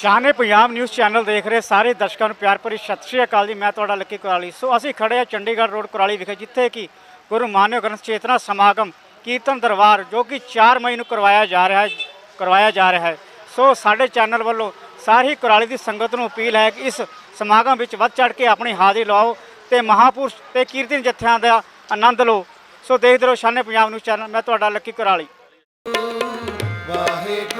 Shane Punjab news channel ਦੇਖ ਰਹੇ ਸਾਰੇ ਦਰਸ਼ਕਾਂ ਨੂੰ ਪਿਆਰ ਭਰੀ ਸਤਿ ਸ਼੍ਰੀ ਅਕਾਲ ਜੀ, ਮੈਂ ਤੁਹਾਡਾ ਲੱਕੀ ਕੁਰਾਲੀ। ਸੋ ਅਸੀਂ ਖੜੇ ਆ ਚੰਡੀਗੜ੍ਹ ਰੋਡ ਕੁਰਾਲੀ ਵਿਖੇ, ਜਿੱਥੇ ਕਿ ਗੁਰੂ ਮਾਨਿਓ ਗ੍ਰੰਥ ਚੇਤਨਾ ਸਮਾਗਮ, ਕੀਰਤਨ ਦਰਬਾਰ, ਜੋ ਕਿ 4 ਮਈ ਨੂੰ ਕਰਵਾਇਆ ਜਾ ਰਿਹਾ ਹੈ, ਕਰਵਾਇਆ ਜਾ ਰਿਹਾ ਹੈ। ਸੋ ਸਾਡੇ ਚੈਨਲ ਵੱਲੋਂ ਸਾਰੀ ਕੁਰਾਲੀ ਦੀ ਸੰਗਤ ਨੂੰ ਅਪੀਲ ਹੈ ਕਿ ਇਸ ਸਮਾਗਮ ਵਿੱਚ ਵੱਧ ਚੜ ਕੇ ਆਪਣੀ ਹਾਜ਼ਰੀ ਲਵਾਓ ਤੇ ਮਹਾਪੁਰਸ਼ ਤੇ ਕੀਰਤਨ ਜਥਿਆਂ ਦਾ ਆਨੰਦ ਲਓ। ਸੋ ਦੇਖਦੇ ਰਹੋ ਸ਼ਾਨੇ ਪੰਜਾਬ ਨਿਊਜ਼ ਚੈਨਲ, ਮੈਂ ਤੁਹਾਡਾ ਲੱਕੀ ਕੁਰਾਲੀ। ਵਾਹਿਗੁਰੂ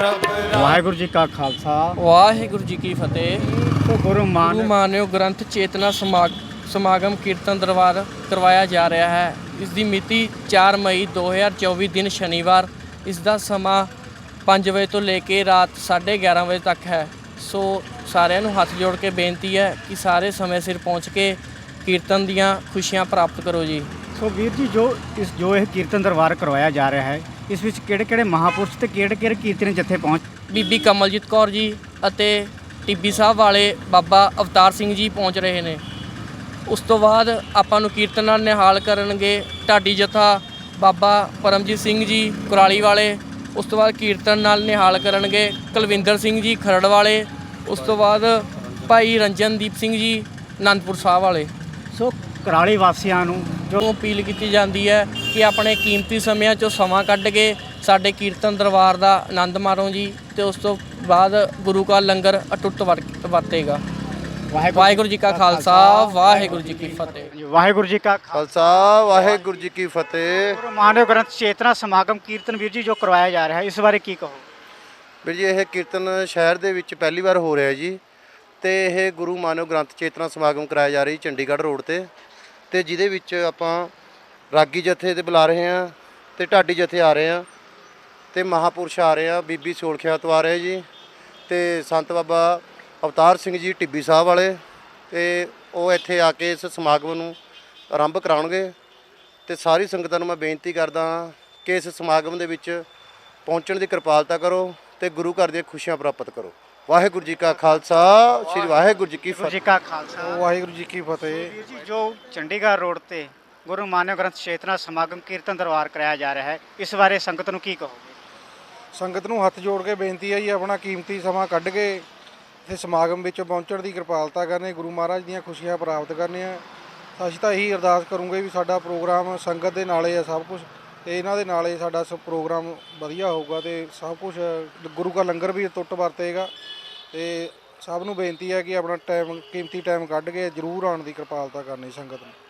ਵਾਹਿਗੁਰੂ ਜੀ ਕਾ ਖਾਲਸਾ। ਵਾਹਿਗੁਰੂ ਜੀ ਕੀ ਫਤਿਹ। ਗੁਰੂ ਗੁਰੂ ਮਾਨ ਮਾਨਿਓ ਗ੍ਰੰਥ ਚੇਤਨਾ ਸਮਾਗ ਸਮਾਗਮ ਕੀਰਤਨ ਦਰਬਾਰ ਕਰਵਾਇਆ ਜਾ ਰਿਹਾ ਹੈ। ਇਸ ਦੀ ਮਿਤੀ 4 ਮਈ 2024 ਦਿਨ ਸ਼ਨੀਵਾਰ। ਇਸ ਦਾ ਸਮਾਂ 5 ਵਜੇ ਤੋਂ ਲੈ ਕੇ ਰਾਤ 11:30 ਵਜੇ ਤੱਕ ਹੈ। ਸੋ ਸਾਰਿਆਂ ਨੂੰ ਹੱਥ ਜੋੜ ਕੇ ਬੇਨਤੀ ਹੈ ਕਿ ਸਾਰੇ ਸਮੇਂ ਸਿਰ ਪਹੁੰਚ ਕੇ ਕੀਰਤਨ ਦੀਆਂ ਖੁਸ਼ੀਆਂ ਪ੍ਰਾਪਤ ਕਰੋ ਜੀ। ਸੋ ਵੀਰ ਜੀ ਜੋ ਇਸ ਜੋ ਇਹ ਕੀਰਤਨ ਦਰਬਾਰ ਕਰਵਾਇਆ ਜਾ ਰਿਹਾ ਹੈ ਇਸ ਵਿੱਚ ਕਿਹੜੇ ਕਿਹੜੇ ਮਹਾਪੁਰਸ਼ ਤੇ ਕਿਹੜੇ ਕਿਹੜੇ ਕੀਰਤਨ ਜਥੇ ਪਹੁੰਚ ਬੀਬੀ ਕਮਲਜੀਤ ਕੌਰ ਜੀ ਅਤੇ ਟਿੱਬੀ ਸਾਹਿਬ ਵਾਲੇ ਬਾਬਾ ਅਵਤਾਰ ਸਿੰਘ ਜੀ ਪਹੁੰਚ ਰਹੇ ਨੇ। ਉਸ ਤੋਂ ਬਾਅਦ ਆਪਾਂ ਨੂੰ ਕੀਰਤਨ ਨਾਲ ਨਿਹਾਲ ਕਰਨਗੇ ਢਾਡੀ ਜਥਾ ਬਾਬਾ ਪਰਮਜੀਤ ਸਿੰਘ ਜੀ ਕੁਰਾਲੀ ਵਾਲੇ ਉਸ ਤੋਂ ਬਾਅਦ ਕੀਰਤਨ ਨਾਲ ਨਿਹਾਲ ਕਰਨਗੇ ਕੁਲਵਿੰਦਰ ਸਿੰਘ ਜੀ ਖਰੜ ਵਾਲੇ ਉਸ ਤੋਂ ਬਾਅਦ ਭਾਈ ਰੰਜਨਦੀਪ ਸਿੰਘ ਜੀ ਆਨੰਦਪੁਰ ਸਾਹਿਬ ਵਾਲੇ। ਸੋ ਕਰਾਲੀ ਵਾਸੀਆਂ ਨੂੰ ਜੋ ਅਪੀਲ ਕੀਤੀ ਜਾਂਦੀ ਹੈ ਕਿ ਆਪਣੇ ਕੀਮਤੀ ਸਮਿਆਂ ਚੋਂ ਸਮਾਂ ਕੱਢ ਕੇ ਸਾਡੇ ਕੀਰਤਨ ਦਰਬਾਰ ਦਾ ਆਨੰਦ ਮਾਣੋ ਜੀ ਤੇ ਉਸ ਤੋਂ ਬਾਅਦ ਗੁਰੂ ਕਾ ਲੰਗਰ ਅਟੁੱਟ ਵਰ- ਵਰਤੇਗਾ। ਵਾਹਿਗੁਰੂ ਜੀ ਕਾ ਖਾਲਸਾ ਵਾਹਿਗੁਰੂ ਜੀ ਕੀ ਫਤਿਹ। ਵਾਹਿਗੁਰੂ ਜੀ ਕਾ ਖਾਲਸਾ ਵਾਹਿਗੁਰੂ ਜੀ ਕੀ ਫਤਿਹ। ਗੁਰੂ ਮਾਨਿਓ ਗ੍ਰੰਥ ਚੇਤਨਾ ਸਮਾਗਮ ਕੀਰਤਨ ਵੀਰ ਜੀ ਜੋ ਕਰਵਾਇਆ ਜਾ ਰਿਹਾ ਹੈ ਇਸ ਬਾਰੇ ਕੀ ਕਹੋ ਵੀਰ ਜੀ ਇਹ ਕੀਰਤਨ ਸ਼ਹਿਰ ਦੇ ਵਿੱਚ ਪਹਿਲੀ ਵਾਰ ਹੋ ਰਿਹਾ ਜੀ ਤੇ ਇਹ ਗੁਰੂ ਮਾਨਵ ਗ੍ਰੰਥ ਚੇਤਨਾ ਸਮਾਗਮ ਕਰਾਇਆ ਜਾ ਰਹੀ ਚੰਡੀਗੜ੍ਹ ਰੋਡ ਤੇ। ਤੇ ਜਿਹਦੇ ਵਿੱਚ ਆਪਾਂ ਰਾਗੀ ਜਥੇ ਤੇ ਬੁਲਾ ਰਹੇ ਹਾਂ ਤੇ ਢਾਡੀ ਜਥੇ ਆ ਰਹੇ ਹਾਂ ਤੇ ਮਹਾਪੁਰਸ਼ ਆ ਰਹੇ ਆ ਬੀਬੀ ਸੋਲਖਿਆ ਤੋਂ ਆ ਰਹੇ ਜੀ ਤੇ ਸੰਤ ਬਾਬਾ ਅਵਤਾਰ ਸਿੰਘ ਜੀ ਟਿੱਬੀ ਸਾਹਿਬ ਵਾਲੇ ਤੇ ਉਹ ਇੱਥੇ ਆ ਕੇ ਇਸ ਸਮਾਗਮ ਨੂੰ ਆਰੰਭ ਕਰਾਉਣਗੇ ਤੇ ਸਾਰੀ ਸੰਗਤਾਂ ਨੂੰ ਮੈਂ ਬੇਨਤੀ ਕਰਦਾ ਹਾਂ ਕਿ ਇਸ ਸਮਾਗਮ ਦੇ ਵਿੱਚ ਪਹੁੰਚਣ ਦੀ ਕਿਰਪਾਲਤਾ ਕਰੋ ਤੇ ਗੁਰੂ ਘਰ ਦੀਆਂ ਖੁਸ਼ੀਆਂ ਪ੍ਰਾਪਤ ਕਰੋ। ਵਾਹਿਗੁਰੂ ਜੀ ਕਾ ਖਾਲਸਾ ਸ੍ਰੀ ਵਾਹਿਗੁਰੂ ਜੀ ਕੀ ਜੀ ਫਤਿਹ। ਕਾ ਖਾਲਸਾ। ਵਾਹਿਗੁਰੂ ਜੀ ਕੀ ਫਤਿਹ। ਜੋ ਚੰਡੀਗੜ੍ਹ ਰੋਡ ਤੇ ਗੁਰੂ ਮਾਨਿਓ ਗ੍ਰੰਥ ਚੇਤਨਾ ਸਮਾਗਮ ਕੀਰਤਨ ਦਰਬਾਰ ਕਰਾਇਆ ਜਾ ਰਿਹਾ ਹੈ। ਇਸ ਬਾਰੇ ਸੰਗਤ ਨੂੰ ਕੀ ਕਹੋਗੇ? ਸੰਗਤ ਨੂੰ ਹੱਥ ਜੋੜ ਕੇ ਬੇਨਤੀ ਹੈ ਜੀ, ਆਪਣਾ ਕੀਮਤੀ ਸਮਾਂ ਕੱਢ ਕੇ ਇੱਥੇ ਸਮਾਗਮ ਵਿੱਚ ਪਹੁੰਚਣ ਦੀ ਕਿਰਪਾਲਤਾ ਕਰਨੀ, ਗੁਰੂ ਮਹਾਰਾਜ ਦੀਆਂ ਖੁਸ਼ੀਆਂ ਪ੍ਰਾਪਤ ਕਰਨੀਆਂ। ਅਸੀਂ ਤਾਂ ਇਹੀ ਅਰਦਾਸ ਕਰੂੰਗੇ ਵੀ ਸਾਡਾ ਪ੍ਰੋਗਰਾਮ ਸੰਗਤ ਦੇ ਨਾਲੇ ਆ ਸਭ ਕੁਝ ਤੇ ਇਹਨਾਂ ਦੇ ਨਾਲੇ ਸਾਡਾ ਸਭ ਪ੍ਰੋਗਰਾਮ ਵਧੀਆ ਹੋਊਗਾ ਤੇ ਸਭ ਕੁਝ ਗੁਰੂ ਕਾ ਲੰਗਰ ਵੀ ਟੁੱਟ ਵਰਤੇਗਾ। ਤੇ ਸਭ ਨੂੰ ਬੇਨਤੀ ਹੈ ਕਿ ਆਪਣਾ ਟਾਈਮ, ਕੀਮਤੀ ਟਾਈਮ ਕੱਢ ਕੇ ਜਰੂਰ ਆਉਣ ਦੀ ਕਿਰਪਾਲਤਾ ਕਰਨੀ ਸੰਗਤ ਨੂੰ।